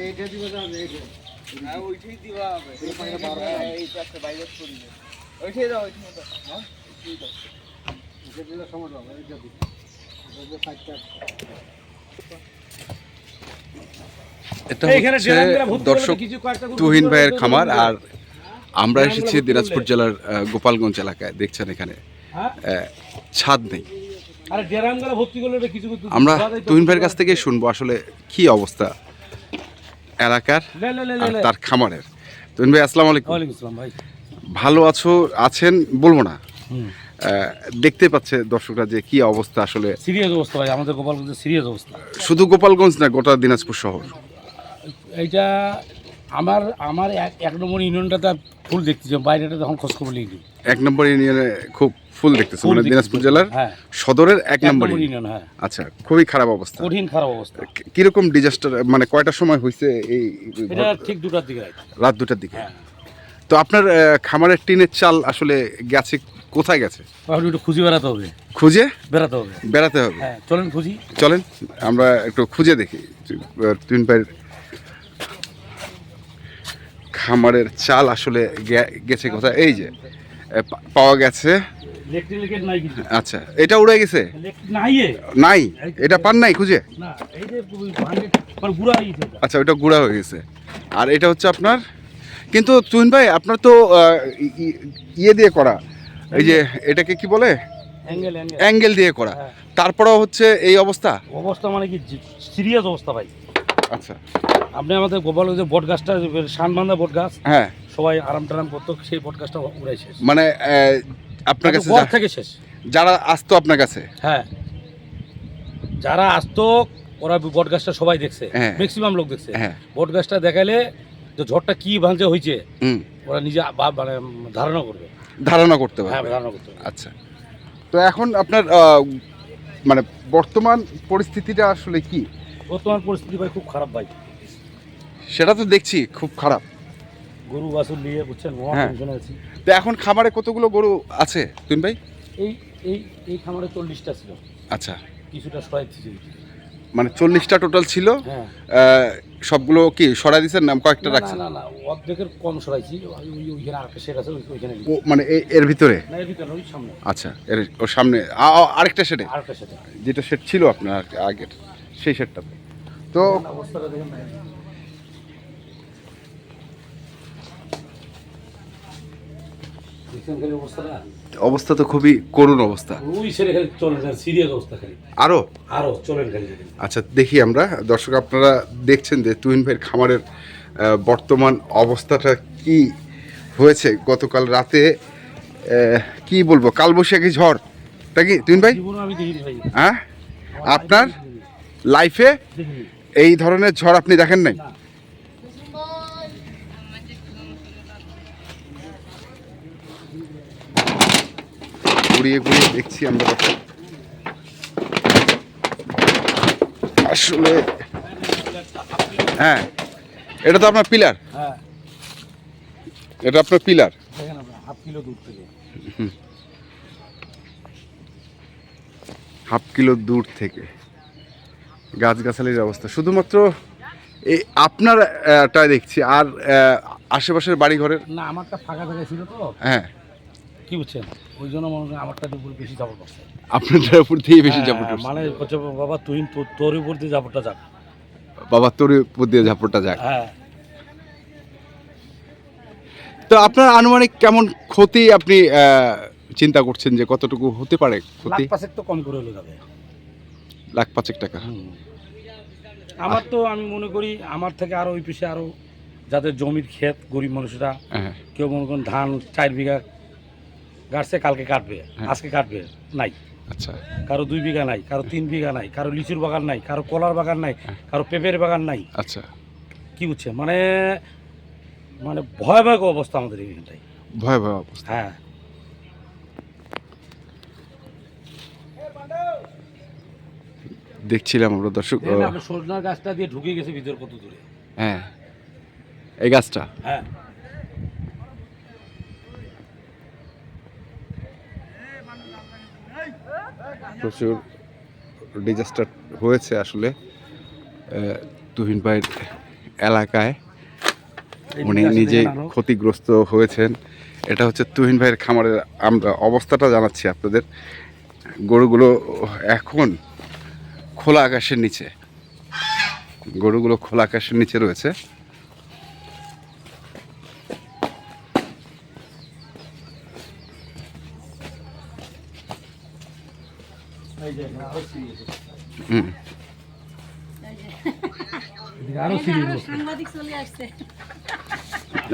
এইটা দিবে না এইটা হ্যাঁ ওইটাই দিবা হবে এই পাখিটা বার এই চারটে বাইরে করলে ওইটাই দাও ওইটাই দাও হ্যাঁ এইটা দিলে সমস্যা হবে এইটা দিবে এটা দিয়ে এটা হচ্ছে ড্রামগুলো ভর্তি করলে দর্শক তুহিন ভাইয়ের খামার আর আমরা এসেছি দিনাজপুর জেলার গোপালগঞ্জ এলাকায় দেখছেন এখানে হ্যাঁ? ছাদ নেই আমরা তুহিন ভাইয়ের কাছ থেকে শুনব আসলে কি অবস্থা। এলাকার আর তার খামারের। তুহিন ভাই আসসালামু আলাইকুম। ভাই। ভালো আছো আছেন? বলব না। দেখতে পাচ্ছে দর্শকরা যে কি অবস্থা আসলে। সিরিয়াস অবস্থা ভাই আমাদের গোপালগঞ্জের সিরিয়াস অবস্থা। শুধু গোপালগঞ্জ না গোটা দিনাজপুর শহর। এইটা আমার আমার এক নম্বর ইউনিয়নটাতে ফুল দেখতেছি বাইরেটা তখন খোঁজখবর লিখি এক নম্বর ইউনিয়নে খুব ফুল দেখতেছে মানে দিনাজপুর জেলার হ্যাঁ। সদরের এক নম্বর হ্যাঁ। আচ্ছা খুবই খারাপ অবস্থা। কঠিন খারাপ অবস্থা। কি- কীরকম ডিজাস্টার মানে কয়টার সময় হয়েছে এই এটা ঠিক দুটার দিকে রাত। দুটার দিকে। হ্যাঁ। তো আপনার খামারের টিনের চাল আসলে গেছে কোথায় গেছে? একটু খুঁজে বেড়াতে হবে। খুঁজে? বেড়াতে হবে। বেড়াতে হবে। হ্যাঁ চলেন খুঁজি। চলেন আমরা একটু খুঁজে দেখি তিন ভাইয়ের খামারের চাল আসলে গেছে কোথায়? এই যে পাওয়া গেছে। আচ্ছা এটা উড়ে গেছে? নাই নাই? এটা পান নাই খুঁজে? আচ্ছা ওটা গুঁড়া হয়ে গেছে। আর এটা হচ্ছে আপনার কিন্তু তুহিন ভাই আপনার তো ইয়ে দিয়ে করা। এই যে এটাকে কি বলে? অ্যাঙ্গেল দিয়ে করা। হ্যাঁ। তারপরেও হচ্ছে এই অবস্থা? অবস্থা মানে কি সিরিয়াস অবস্থা ভাই। আচ্ছা। আপনি আমাদের গোপালগঞ্জে বট গাছটা শানবান্ধা বট গাছ হ্যাঁ। সবাই আরাম টারাম করতো সেই গাছটা উড়াই শেষ। মানে আপনার কাছে গড় থেকে শেষ। যারা আসতো আপনার কাছে? হ্যাঁ। যারা আসতো ওরা বট গাছটা সবাই দেখছে। হ্যাঁ। ম্যাক্সিমাম লোক দেখছে। হ্যাঁ। বট গাছটা দেখাইলে যে ঝড়টা কি ভাঙছে হয়েছে হুম। ওরা নিজে মানে ধারণা করবে। ধারণা করতে হ্যাঁ পারবে ধারণা করতে আচ্ছা। তো এখন আপনার মানে বর্তমান পরিস্থিতিটা আসলে কি? বর্তমান পরিস্থিতি ভাই খুব খারাপ ভাই। সেটা তো দেখছি খুব খারাপ। গরু বাছুর নিয়ে বুঝছেন মহা হ্যাঁ। টেনশনে আছি। তো এখন খামারে কতগুলো গরু আছে তুমিন ভাই? এই এই এই খামারে চল্লিশটা ছিল। আচ্ছা। কিছুটা সরাই মানে চল্লিশটা টোটাল ছিল। হ্যাঁ। সবগুলো কি সরাই দিচ্ছেন নাম কয়েকটা রাখছেন? না না অর্ধেকের কম সরাইছি। ওই- ওই- ওইখানে আরেকটা শেড আছে ওইখানে ও মানে এর ভিতরে? না এর ভিতরে ওই সামনে। আচ্ছা এর ওর সামনে আরেকটা সেটে আরেকটা শেড যেটা সেট ছিল আপনার আগে- আগের সেই সেটটাতে তো অবস্থাটা দেখেন না। দেখছেন খালি অবস্থাটা অবস্থা তো খুবই করুণ অবস্থা। আরও চলেন আচ্ছা দেখি আমরা। দর্শক আপনারা দেখছেন যে তুহিন ভাইয়ের খামারের বর্তমান অবস্থাটা কি হয়েছে? গতকাল রাতে কি বলব কালবৈশাখী ঝড়। তা কি তুহিন ভাই? হ্যাঁ? আপনার লাইফে এই ধরনের ঝড় আপনি দেখেন নাই? ঘুরিয়ে ঘুরিয়ে দেখছি আমরা। আসলে হ্যাঁ এটা তো আপনার পিলার। হ্যাঁ। এটা আপনার পিলার। হাফ কিলো দূর থেকে। হাফ কিলো দূর থেকে। গাছগাছালির অবস্থা। শুধুমাত্র এই আপনার দেখছি। আর আশেপাশের বাড়িঘরের? না আমারটা ফাঁকা জায়গা ছিল তো। হ্যাঁ। কি বুঝছেন ওই জন্য মনে হয় আমারটার উপর বেশি জাপড় পড়ছে আপনার উপর দিয়ে বেশি ঝাপট হ্যাঁ, মানে হচ্ছে বাবা তুই তোর উপর দিয়ে জাপড়টা যাক। বাবা তোর উপর দিয়ে ঝাপটটা যাক। হ্যাঁ। তো আপনার আনুমানিক কেমন ক্ষতি আপনি চিন্তা করছেন যে কতটুকু হতে পারে লাখ ক্ষতি পাঁচেক তো কম করে হলে যাবে। লাখ পাঁচেক টাকা। আমার তো আমি মনে করি আমার থেকে আরও ওই পিছিয়ে আরও যাদের জমির ক্ষেত গরিব মানুষরা হ্যাঁ। কেউ মনে করেন ধান চার বিঘা গাছছে কালকে কাটবে। হ্যাঁ। আজকে কাটবে নাই। আচ্ছা। কারও দুই বিঘা নাই কারও তিন বিঘা নাই কারও লিচুর বাগান নাই কারও কলার বাগান নাই হ্যাঁ। কারও পেঁপের বাগান নাই। আচ্ছা। কি বুঝছে? মানে মানে ভয় ভয়াবহ অবস্থা আমাদের ভয় ভয় অবস্থা। হ্যাঁ। দেখছিলাম আমরা দর্শক সজনার গাছটা দিয়ে ঢুকে গেছে ভিতর কত দূরে। হ্যাঁ। এই গাছটা? হ্যাঁ। প্রচুর ডিজাস্টার হয়েছে আসলে তুহিন ভাইয়ের এলাকায়। উনি নিজে ক্ষতিগ্রস্ত হয়েছেন। এটা হচ্ছে তুহিন ভাইয়ের খামারের আমরা অবস্থাটা জানাচ্ছি আপনাদের। গরুগুলো এখন খোলা আকাশের নিচে। গরুগুলো খোলা আকাশের নিচে রয়েছে।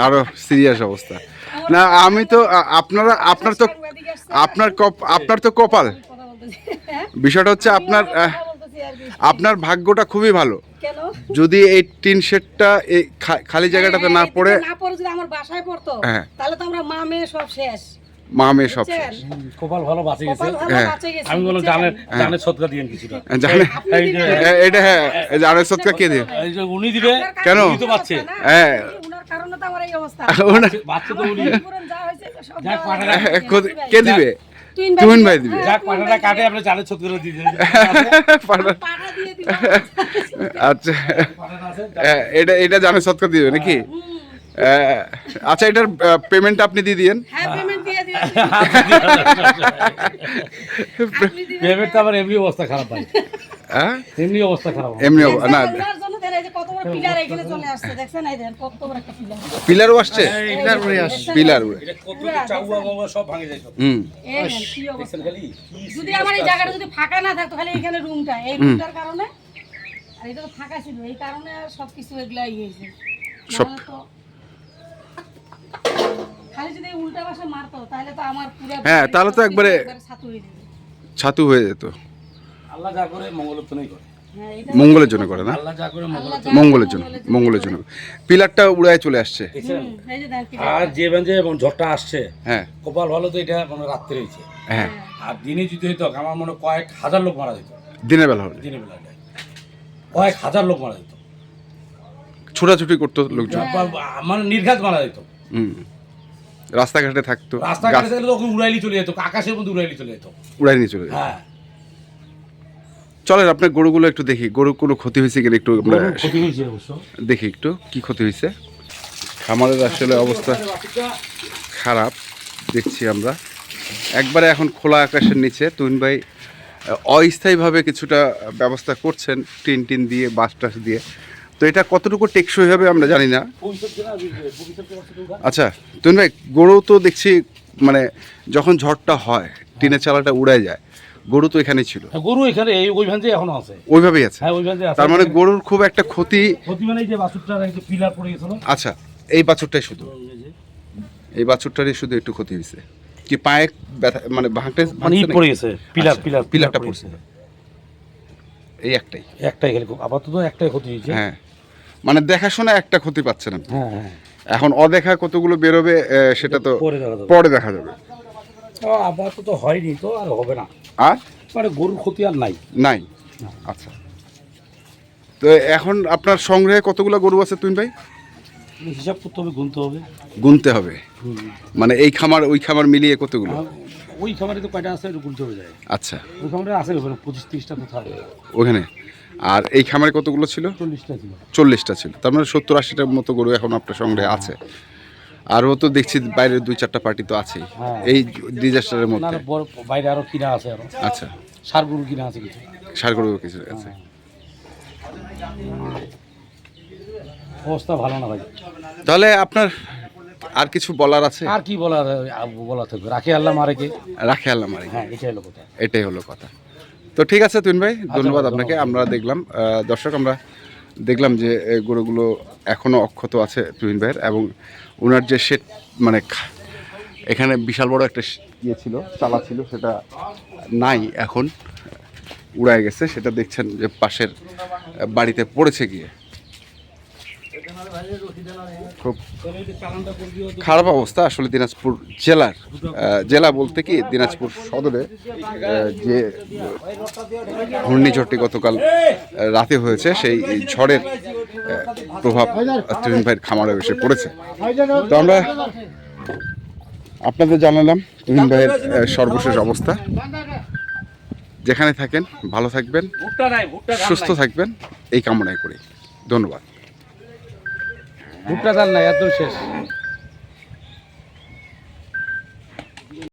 আরও সিরিয়াস অবস্থা। না আমি তো আপনারা আপনার তো আপনার কপ আপনার তো কপাল। হ্যাঁ? বিষয়টা হচ্ছে আপনার। আপনার ভাগ্যটা খুবই ভালো। যদি এই টিন শেডটা এই খা- খালি জায়গাটাতে না হ্যাঁ, পড়ে না পড়ে যদি আমার বাসায় পড়তো হ্যাঁ। তাহলে তো আমরা মা মেয়ে সব শেষ। মা মেয়ে সব কপাল ভালো বাঁচে গেছে হ্যাঁ। আমি? জানের জানের সৎকা দিয়ে কিছুটা জানে আপনি এই যে দিবেন। এ- এটা হ্যাঁ এই যে কে দিয়ে উনি দিবে কেন? উনি তো পাচ্ছে। হ্যাঁ। উনার কারণে তো আমার এই অবস্থা ওনা- বাচ্চা তো উনি ক্ষতিপূরণ যা হয়েছে সব যাক, দেওয়া পাঠাটা- হয়েছে। এ, কোথ- কে দিবে ভাই দিবে। হ্যাঁ, পাটাটা কাটে আপনি জানের সৎকা দিয়ে আচ্ছা এটা এটা জানে সৎকার দিবে নাকি। আচ্ছা এটার পেমেন্ট আপনি দিয়ে দিয়েন হ্যাঁ পেমেন্ট দিয়ে তো এমনি অবস্থা খারাপ ভাই। হ্যাঁ? এমনি অবস্থা খারাপ। এমনি না ওনার জন্য দেন এই যে কত বড় পিলার এখানে চলে আসছে দেখছেন? এই দেখেন কত বড় একটা পিলার। পিলারও আসছে? পিলার উড়ে আসছে। পিলার উড়ে এটা কত চাউয়া বাবা সব ভাঙে যায় হুম। এই দেখেন কি অবস্থা? খালি? কি যদি আমার এই জায়গাটা যদি ফাঁকা না থাকতো খালি এখানে রুমটা এই রুমটার কারণে? আর এটা তো ফাঁকা ছিল এই কারণে আর সবকিছু এগুলা ইয়ে হয়েছে। সব- নাহলে তো খালি যদি উল্টা পাশে মারতো তাহলে তো আমার পুরো হ্যাঁ, তাহলে তো একবারে- ছাতু হয়ে যেত। ছাতু হয়ে যেত। আল্লাহ যা করে মঙ্গলের জন্যই করে। হ্যাঁ মঙ্গলের জন্য করে না? করে মঙ্গলের জন্য। মঙ্গলের জন্য পিলারটা উড়ায় চলে আসছে। যে আর যে এবং ঝড়টা আসছে হ্যাঁ। কপাল ভালো তো এটা মানে রাত্রে হয়েছে। হ্যাঁ। আর দিনে যদি হইতো আমার মনে কয়েক হাজার লোক মারা যেত। দিনের বেলা হলে দিনের বেলা কয়েক হাজার লোক মারা যেত। ছোটাছুটি করতো লোকজন। হ্যাঁ। বা- মানে নির্ঘাত মারা যেত। হুম। রাস্তাঘাটে থাকতো রাস্তাঘাটে থাকলে তখন উড়াইলি চলে যেত আকাশের মধ্যে উড়াইলি চলে যেত। উড়াই নিয়ে চলে যেত। হ্যাঁ। চলেন আপনার গরুগুলো একটু দেখি। গরু কোনো ক্ষতি হয়েছে কিনা একটু আমরা ক্ষতি হয়েছে অবশ্য। দেখি একটু কি ক্ষতি হয়েছে? খামারের আসলে অবস্থা খারাপ দেখছি আমরা। একবারে এখন খোলা আকাশের নিচে তুহিন ভাই অস্থায়ীভাবে কিছুটা ব্যবস্থা করছেন টিন টিন দিয়ে বাস টাস দিয়ে। তো এটা কতটুকু টেকসই হবে আমরা জানি না। আচ্ছা তুহিন ভাই গরু তো দেখছি মানে যখন ঝড়টা হয় টিনের চালাটা উড়ে যায় গরু তো এখানেই ছিল। হ্যাঁ, গরু এখানে এই ওই এখনও আছে। ওইভাবেই আছে? হ্যাঁ ওই আছে। তার মানে গরুর খুব একটা ক্ষতি ক্ষতি মানে এই যে বাছুরটার একটা পিলার পড়ে গেছিল। আচ্ছা এই বাছুরটাই শুধু। এই বাছুরটারই শুধু একটু ক্ষতি হয়েছে। কি পায়ে ব্যথা মানে ভাঙতে মানে পড়ে গেছে পিলার আচ্ছা, পিলার পিলারটা পড়ছে। এই একটাই। একটাই আপাতত একটাই ক্ষতি হয়েছে। হ্যাঁ। মানে দেখাশোনা একটা ক্ষতি পাচ্ছেন আপনি হ্যাঁ হ্যাঁ। এখন অদেখা কতগুলো বেরোবে সেটা তো পরে দেখা যাবে। আপাতত হয়নি তো আর হবে না। আর? মানে গরুর ক্ষতি আর নাই। নাই। আচ্ছা। তো এখন আপনার সংগ্রহে কতগুলো গরু আছে তুই ভাই? হিসাব করতে হবে গুনতে হবে। গুনতে হবে। মানে এই খামার ওই খামার মিলিয়ে কতগুলো? আর ওই খাবারে তো কয়টা আছে গুনতে হবে যায়। আচ্ছা। ওই খাবারে আছে ওখানে পঁচিশ তিরিশটা তো থাকে। ওখানে? আর এই খামারে কতগুলো ছিল? চল্লিশটা ছিল। চল্লিশটা ছিল। তার মানে সত্তর আশিটার মতো গরু এখন আপনার সংগ্রহে আছে। আরও তো দেখছি বাইরের দুই চারটা পার্টি তো আছেই। হ্যাঁ। এই ডিজাস্টারের মধ্যে। বড় বাইরে আরও কিনা আছে আরও। আচ্ছা। সার গরু কিনা আছে কিছু। সার গরু কিছু আছে। অবস্থা ভালো না ভাই। তাহলে আপনার আর কিছু বলার আছে? আর কি বলার বলা থাকবে? রাখে আল্লাহ মারে কে? রাখে আল্লাহ মারি হ্যাঁ এটাই হলো কথা। এটাই হলো কথা। তো ঠিক আছে তুইন ভাই ধন্যবাদ আপনাকে। আমরা দেখলাম দর্শক আমরা দেখলাম যে গরুগুলো এখনও অক্ষত আছে তুহিন ভাইয়ের এবং ওনার যে শেড মানে এখানে বিশাল বড় একটা ইয়ে ছিল চালা ছিল সেটা নাই এখন। উড়ায় গেছে সেটা দেখছেন যে পাশের বাড়িতে পড়েছে গিয়ে। খুব খারাপ অবস্থা আসলে দিনাজপুর জেলার জেলা বলতে কি দিনাজপুর সদরে যে ঘূর্ণিঝড়টি গতকাল রাতে হয়েছে সেই ঝড়ের প্রভাব তুহিন ভাইয়ের খামারে এসে পড়েছে। তো আমরা আপনাদের জানালাম তুহিন ভাইয়ের সর্বশেষ অবস্থা। যেখানে থাকেন ভালো থাকবেন সুস্থ থাকবেন এই কামনাই করি। ধন্যবাদ। ভুট্টা ধান নাই একদম শেষ।